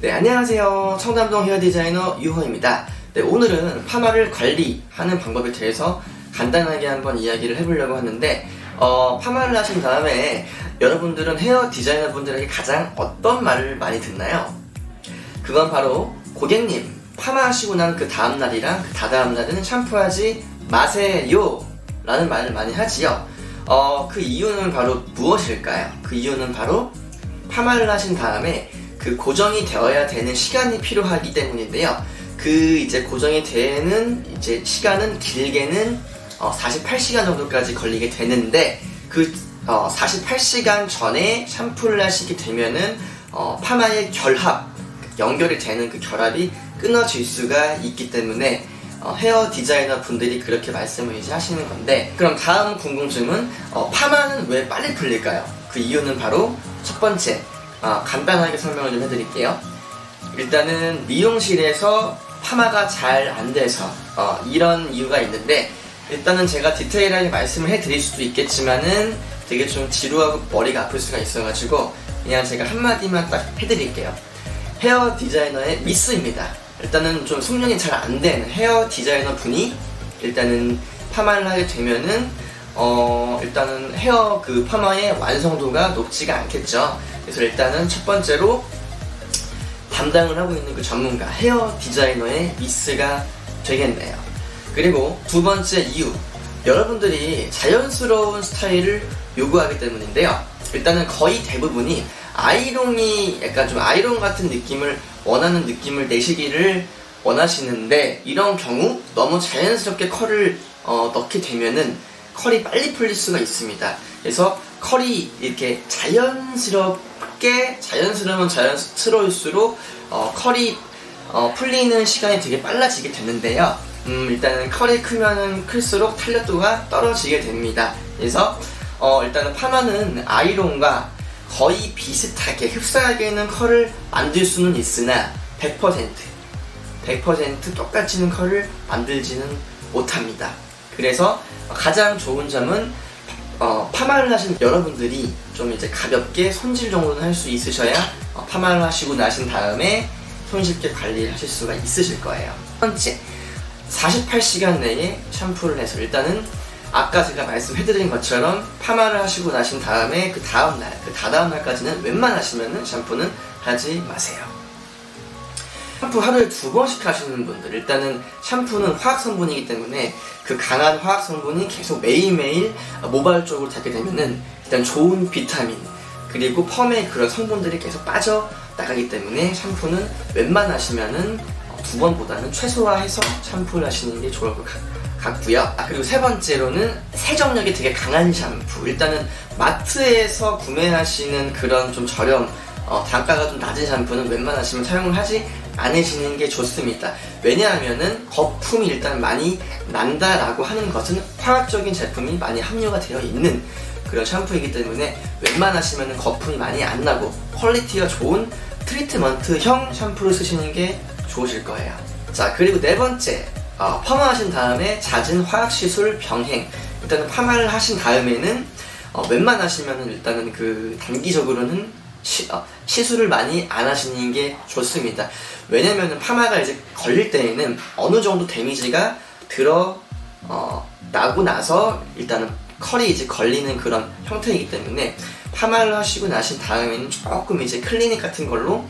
네, 안녕하세요. 청담동 헤어 디자이너 유호입니다. 네, 오늘은 파마를 관리하는 방법에 대해서 간단하게 한번 이야기를 해보려고 하는데, 어, 파마를 하신 다음에 여러분들은 헤어 디자이너 분들에게 가장 어떤 말을 많이 듣나요? 그건 바로 고객님, 파마하시고 난 그 다음날이랑 그 다다음 날은 샴푸하지 마세요. 라는 말을 많이 하지요. 어, 그 이유는 바로 무엇일까요? 그 이유는 바로 파마를 하신 다음에 그 고정이 되어야 되는 시간이 필요하기 때문인데요. 그 이제 고정이 되는 이제 시간은 길게는 어, 48시간 정도까지 걸리게 되는데 그 어, 48시간 전에 샴푸를 하시게 되면은 어, 파마의 결합 연결이 되는 그 결합이 끊어질 수가 있기 때문에 어, 헤어 디자이너 분들이 그렇게 말씀을 이제 하시는 건데 그럼 다음 궁금증은 어, 파마는 왜 빨리 풀릴까요? 그 이유는 바로 첫 번째 어, 간단하게 설명을 좀 해드릴게요. 일단은 미용실에서 파마가 잘 안 돼서 어, 이런 이유가 있는데 일단은 제가 디테일하게 말씀을 해드릴 수도 있겠지만은 되게 좀 지루하고 머리가 아플 수가 있어가지고 그냥 제가 한마디만 딱 해드릴게요. 헤어 디자이너의 미스입니다. 일단은 좀 숙련이 잘 안 된 헤어 디자이너 분이 일단은 파마를 하게 되면은 어 일단은 헤어 그 파마의 완성도가 높지가 않겠죠. 그래서 일단은 첫 번째로 담당을 하고 있는 그 전문가 헤어 디자이너의 미스가 되겠네요. 그리고 두 번째 이유 여러분들이 자연스러운 스타일을 요구하기 때문인데요. 일단은 거의 대부분이 아이롱이 약간 좀 아이롱 같은 느낌을 원하는 느낌을 내시기를 원하시는데 이런 경우 너무 자연스럽게 컬을 어, 넣게 되면은 컬이 빨리 풀릴 수가 있습니다. 그래서 컬이 이렇게 자연스럽 게 자연스러우면 자연스러울수록 어, 컬이 어, 풀리는 시간이 되게 빨라지게 되는데요. 음, 일단은 컬이 크면은 클수록 탄력도가 떨어지게 됩니다. 그래서 어, 일단은 파마는 아이론과 거의 비슷하게 흡사하게는 컬을 만들 수는 있으나 100% 100% 똑같이는 컬을 만들지는 못합니다. 그래서 가장 좋은 점은 어, 파마를 하신 여러분들이 좀 이제 가볍게 손질 정도는 할 수 있으셔야 어, 파마를 하시고 나신 다음에 손쉽게 관리를 하실 수가 있으실 거예요. 첫 번째, 48시간 내에 샴푸를 해서 일단은 아까 제가 말씀해드린 것처럼 파마를 하시고 나신 다음에 그 다음날, 그 다다음 날까지는 웬만하시면은 샴푸는 하지 마세요. 샴푸 하루에 두 번씩 하시는 분들 일단은 샴푸는 화학 성분이기 때문에 그 강한 화학 성분이 계속 매일매일 모발 쪽으로 닿게 되면은 일단 좋은 비타민 그리고 펌의 그런 성분들이 계속 빠져 나가기 때문에 샴푸는 웬만하시면은 두 번보다는 최소화해서 샴푸를 하시는 게 좋을 것 같고요. 아, 그리고 세 번째로는 세정력이 되게 강한 샴푸. 일단은 마트에서 구매하시는 그런 좀 저렴 어, 단가가 좀 낮은 샴푸는 웬만하시면 사용을 하지 않으시는 게 좋습니다. 왜냐하면은 거품이 일단 많이 난다라고 하는 것은 화학적인 제품이 많이 함유가 되어 있는 그런 샴푸이기 때문에 웬만하시면은 거품이 많이 안 나고 퀄리티가 좋은 트리트먼트형 샴푸를 쓰시는 게 좋으실 거예요. 자, 그리고 네 번째. 어, 파마하신 다음에 잦은 화학 시술 병행. 일단은 파마를 하신 다음에는 어, 웬만하시면은 일단은 그 단기적으로는 시, 어, 시술을 많이 안 하시는 게 좋습니다. 왜냐면은 파마가 이제 걸릴 때에는 어느 정도 데미지가 들어 어, 나고 나서 일단은 컬이 이제 걸리는 그런 형태이기 때문에 파마를 하시고 나신 다음에는 조금 이제 클리닉 같은 걸로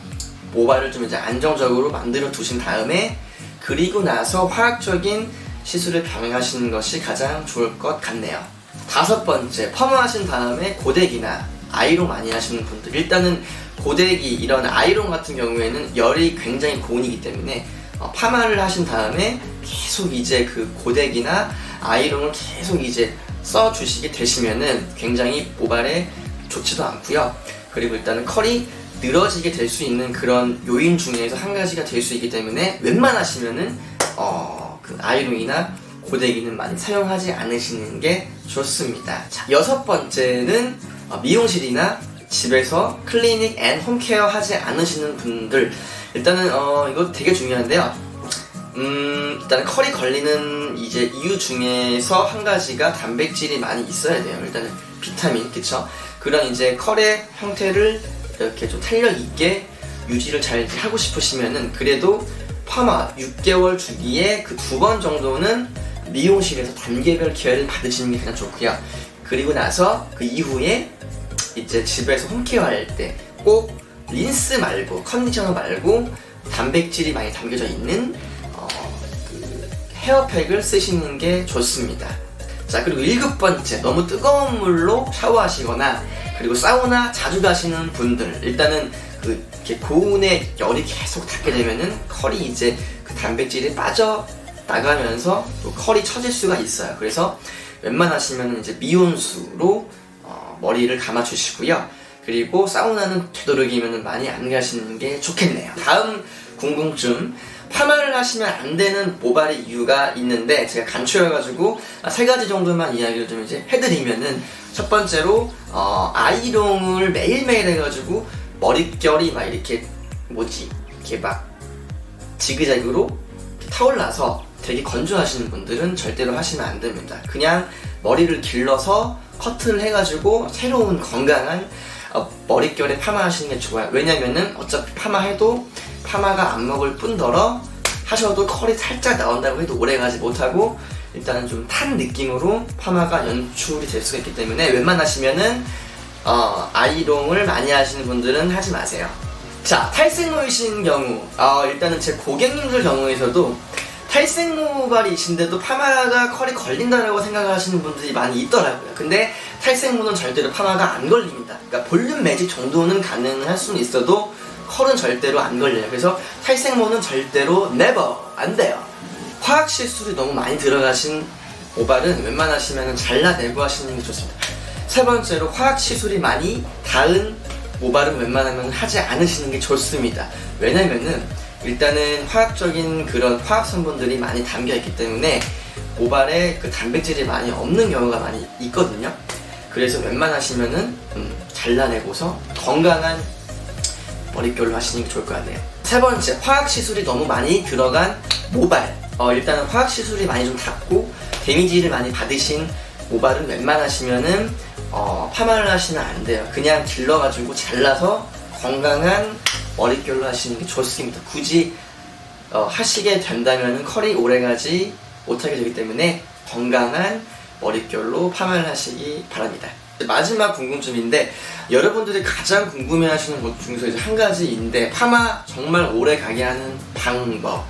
모발을 좀 이제 안정적으로 만들어 두신 다음에 그리고 나서 화학적인 시술을 병행하시는 것이 가장 좋을 것 같네요. 다섯 번째, 펌하신 다음에 고데기나 아이롱 많이 하시는 분들 일단은 고데기 이런 아이롱 같은 경우에는 열이 굉장히 고온이기 때문에 어, 파마를 하신 다음에 계속 이제 그 고데기나 아이롱을 계속 이제 써 주시게 되시면은 굉장히 모발에 좋지도 않고요. 그리고 일단은 컬이 늘어지게 될 수 있는 그런 요인 중에서 한 가지가 될 수 있기 때문에 웬만하시면은 어, 그 아이롱이나 고데기는 많이 사용하지 않으시는 게 좋습니다. 자, 여섯 번째는 어, 미용실이나 집에서 클리닉 앤 홈케어 하지 않으시는 분들 일단은 어, 이거 되게 중요한데요. 음, 일단 컬이 걸리는 이제 이유 중에서 한 가지가 단백질이 많이 있어야 돼요. 일단은 비타민, 그쵸? 그런 이제 컬의 형태를 이렇게 좀 탄력 있게 유지를 잘 하고 싶으시면은 그래도 파마 6개월 주기에 그 두 번 정도는 미용실에서 단계별 케어를 받으시는 게 가장 좋고요. 그리고 나서 그 이후에 이제 집에서 홈케어 할 때 꼭 린스 말고 컨디셔너 말고 단백질이 많이 담겨져 있는 어, 그 헤어팩을 쓰시는 게 좋습니다. 자 그리고 일곱 번째 너무 뜨거운 물로 샤워하시거나 그리고 사우나 자주 가시는 분들 일단은 그 고온에 열이 계속 닿게 되면은 컬이 이제 그 단백질이 빠져 나가면서 또 컬이 처질 수가 있어요. 그래서 웬만하시면 이제 미온수로 어, 머리를 감아주시고요. 그리고 사우나는 되도록이면 많이 안 가시는 게 좋겠네요. 다음 궁금증. 파마를 하시면 안 되는 모발의 이유가 있는데 제가 간추려가지고 세 가지 정도만 이야기를 좀 이제 해드리면은 첫 번째로 어, 아이롱을 매일매일 해가지고 머릿결이 막 이렇게 뭐지 이렇게 막 지그재그로 타올라서 되게 건조하시는 분들은 절대로 하시면 안 됩니다. 그냥 머리를 길러서 커트를 해가지고 새로운 건강한 어, 머릿결에 파마하시는 게 좋아요. 왜냐면은 어차피 파마해도 파마가 안 먹을 뿐더러 하셔도 컬이 살짝 나온다고 해도 오래가지 못하고 일단은 좀 탄 느낌으로 파마가 연출이 될 수가 있기 때문에 웬만하시면은 어, 아이롱을 많이 하시는 분들은 하지 마세요. 자, 탈색모이신 경우, 어, 일단은 제 고객님들 경우에서도 탈색 모발이신데도 파마가 컬이 걸린다라고 생각하시는 분들이 많이 있더라고요. 근데 탈색모는 절대로 파마가 안 걸립니다. 그러니까 볼륨 매직 정도는 가능할 수는 있어도 컬은 절대로 안 걸려요. 그래서 탈색모는 절대로 never 안 돼요. 화학 실술이 너무 많이 들어가신 모발은 웬만하시면 잘라내고 하시는 게 좋습니다. 세 번째로 화학 시술이 많이 닿은 모발은 웬만하면 하지 않으시는 게 좋습니다. 왜냐면은 일단은 화학적인 그런 화학 성분들이 많이 담겨 있기 때문에 모발에 그 단백질이 많이 없는 경우가 많이 있거든요. 그래서 웬만하시면은 음, 잘라내고서 건강한 머릿결로 하시는 게 좋을 것 같네요. 세 번째, 화학 시술이 너무 많이 들어간 모발. 어, 일단은 화학 시술이 많이 좀 닿고 데미지를 많이 받으신 모발은 웬만하시면은 어, 파마를 하시면 안 돼요. 그냥 길러가지고 잘라서 건강한 머릿결로 하시는 게 좋습니다. 굳이 어, 하시게 된다면 컬이 오래가지 못하게 되기 때문에 건강한 머릿결로 파마를 하시기 바랍니다. 마지막 궁금증인데 여러분들이 가장 궁금해하시는 것 중에서 이제 한 가지인데 파마 정말 오래 가게 하는 방법.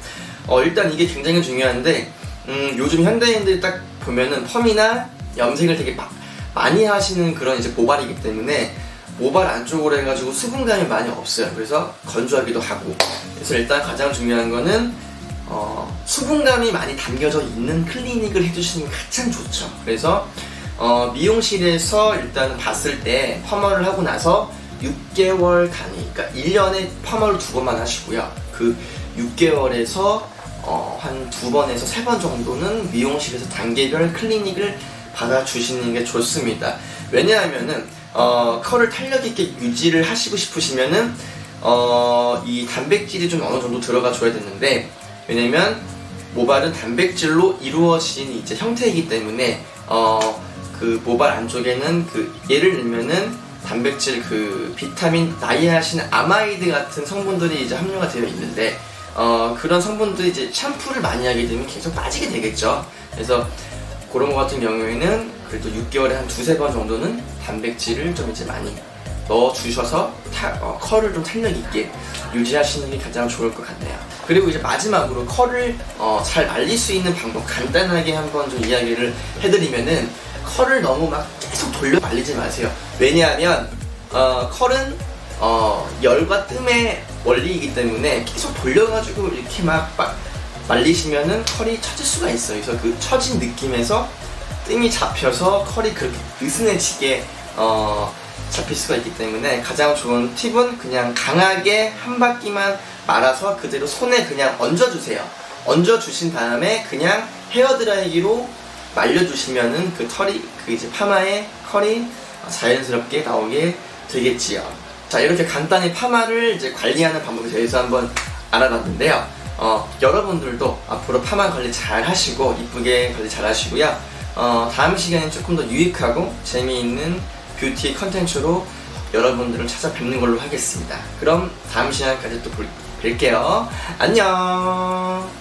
어, 일단 이게 굉장히 중요한데 음, 요즘 현대인들이 딱 보면은 펌이나 염색을 되게 막 많이 하시는 그런 이제 모발이기 때문에 모발 안쪽으로 해가지고 수분감이 많이 없어요. 그래서 건조하기도 하고. 그래서 일단 가장 중요한 거는 어, 수분감이 많이 담겨져 있는 클리닉을 해주시는 게 가장 좋죠. 그래서 어, 미용실에서 일단 봤을 때 펌을 하고 나서 6개월 단위, 그러니까 1년에 펌을 두 번만 하시고요. 그 6개월에서 어, 한두 번에서 세 번 정도는 미용실에서 단계별 클리닉을 받아주시는 게 좋습니다. 왜냐하면은 어, 컬을 탄력 있게 유지를 하시고 싶으시면은 어, 이 단백질이 좀 어느 정도 들어가 줘야 되는데 왜냐면 모발은 단백질로 이루어진 이제 형태이기 때문에 어, 그 모발 안쪽에는 그 예를 들면은 단백질 그 비타민 나이아신 아마이드 같은 성분들이 이제 함유가 되어 있는데 어, 그런 성분들이 이제 샴푸를 많이 하게 되면 계속 빠지게 되겠죠. 그래서 그런 것 같은 경우에는 그래도 6개월에 한 두세 번 정도는 단백질을 좀 이제 많이 넣어 주셔서 어, 컬을 좀 탄력 있게 유지하시는 게 가장 좋을 것 같네요. 그리고 이제 마지막으로 컬을 어, 잘 말릴 수 있는 방법 간단하게 한번 좀 이야기를 해드리면은 컬을 너무 막 계속 돌려 말리지 마세요. 왜냐하면 어, 컬은 어, 열과 뜸의 원리이기 때문에 계속 돌려가지고 이렇게 막, 막 말리시면은 컬이 처질 수가 있어요. 그래서 그 처진 느낌에서 뜸이 잡혀서 컬이 그렇게 느슨해지게 어, 잡힐 수가 있기 때문에 가장 좋은 팁은 그냥 강하게 한 바퀴만 말아서 그대로 손에 그냥 얹어주세요. 얹어주신 다음에 그냥 헤어드라이기로 말려주시면은 그 털이 그 이제 파마의 컬이 자연스럽게 나오게 되겠지요. 자 이렇게 간단히 파마를 이제 관리하는 방법에 대해서 한번 알아봤는데요. 어, 여러분들도 앞으로 파마 관리 잘 하시고 이쁘게 관리 잘 하시고요. 어, 다음 시간에 조금 더 유익하고 재미있는 뷰티 컨텐츠로 여러분들을 찾아뵙는 걸로 하겠습니다. 그럼 다음 시간까지 또 볼- 뵐게요. 안녕.